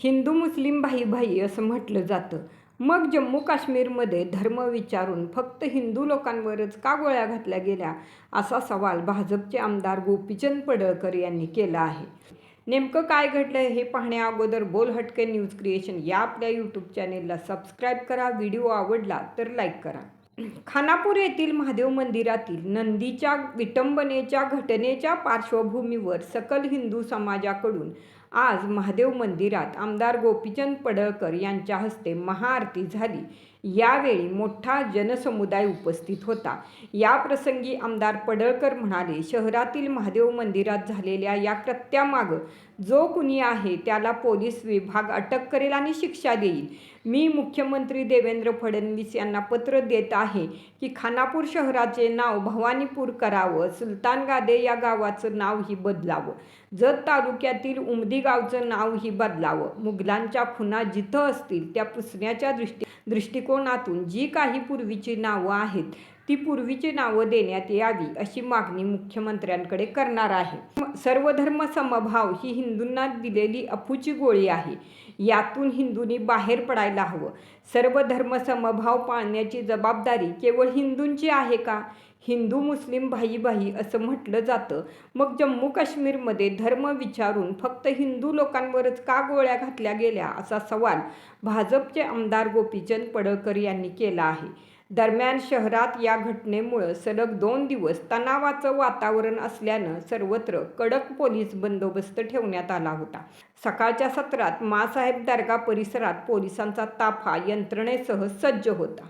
हिंदू मुस्लिम भाई भाई असं म्हटलं जातं. मग जम्मू काश्मीरमध्ये धर्म विचारून फक्त हिंदू लोकांवरच का गोळ्या घातल्या गेल्या असा सवाल भाजपचे आमदार गोपीचंद पडळकर यांनी केला आहे. नेमकं काय घडलं हे पाहण्या अगोदर बोल हटके न्यूज क्रिएशन या आपल्या यूट्यूब चॅनेलला सबस्क्राईब करा व्हिडिओ आवडला तर लाईक करा. खानापूर येथील महादेव मंदिरातील नंदीच्या विटंबनेच्या घटनेच्या पार्श्वभूमीवर सकल हिंदू समाजाकडून आज महादेव मंदिरात आमदार गोपीचंद पडळकर यांच्या हस्ते महाआरती झाली. यावेळी मोठा जनसमुदाय उपस्थित होता. या प्रसंगी आमदार पडळकर म्हणाले शहरातील महादेव मंदिरात झालेल्या या कृत्यामागं जो कुणी आहे त्याला पोलीस विभाग अटक करेल आणि शिक्षा देईल. मी मुख्यमंत्री देवेंद्र फडणवीस यांना पत्र देत आहे की खानापूर शहराचे नाव भवानीपूर करावं सुलतान गादे या गावाचं नावही बदलावं. जत तालुक्यातील उमदी गावचं नावही बदलावं. मुघलांच्या खुना जिथं असतील त्या पुसण्याच्या दृष्टी दृष्टिकोनातून जी काही पूर्वीची नावं आहेत ती पूर्वीची नावं देण्यात यावी अशी मागणी मुख्यमंत्र्यांकडे करणार आहे. सर्वधर्म समभाव ही हिंदूंना दिलेली अफूची गोळी आहे. यातून हिंदूंनी बाहेर पडायला हवं. सर्व धर्म समभाव पाळण्याची जबाबदारी केवळ हिंदूंची आहे का? हिंदू मुस्लिम भाई भाई असं म्हटलं जातं. मग जम्मू काश्मीरमध्ये धर्म विचारून फक्त हिंदू लोकांवरच का गोळ्या घातल्या गेल्या असा सवाल भाजपचे आमदार गोपीचंद पडळकर यांनी केला आहे. दरम्यान शहरात या घटनेमुळं सलग दोन दिवस तणावाचं वातावरण असल्यानं सर्वत्र कडक पोलीस बंदोबस्त ठेवण्यात आला होता. सकाळच्या सत्रात मासाहेब दर्गा परिसरात पोलिसांचा ताफा यंत्रणेसह सज्ज होता.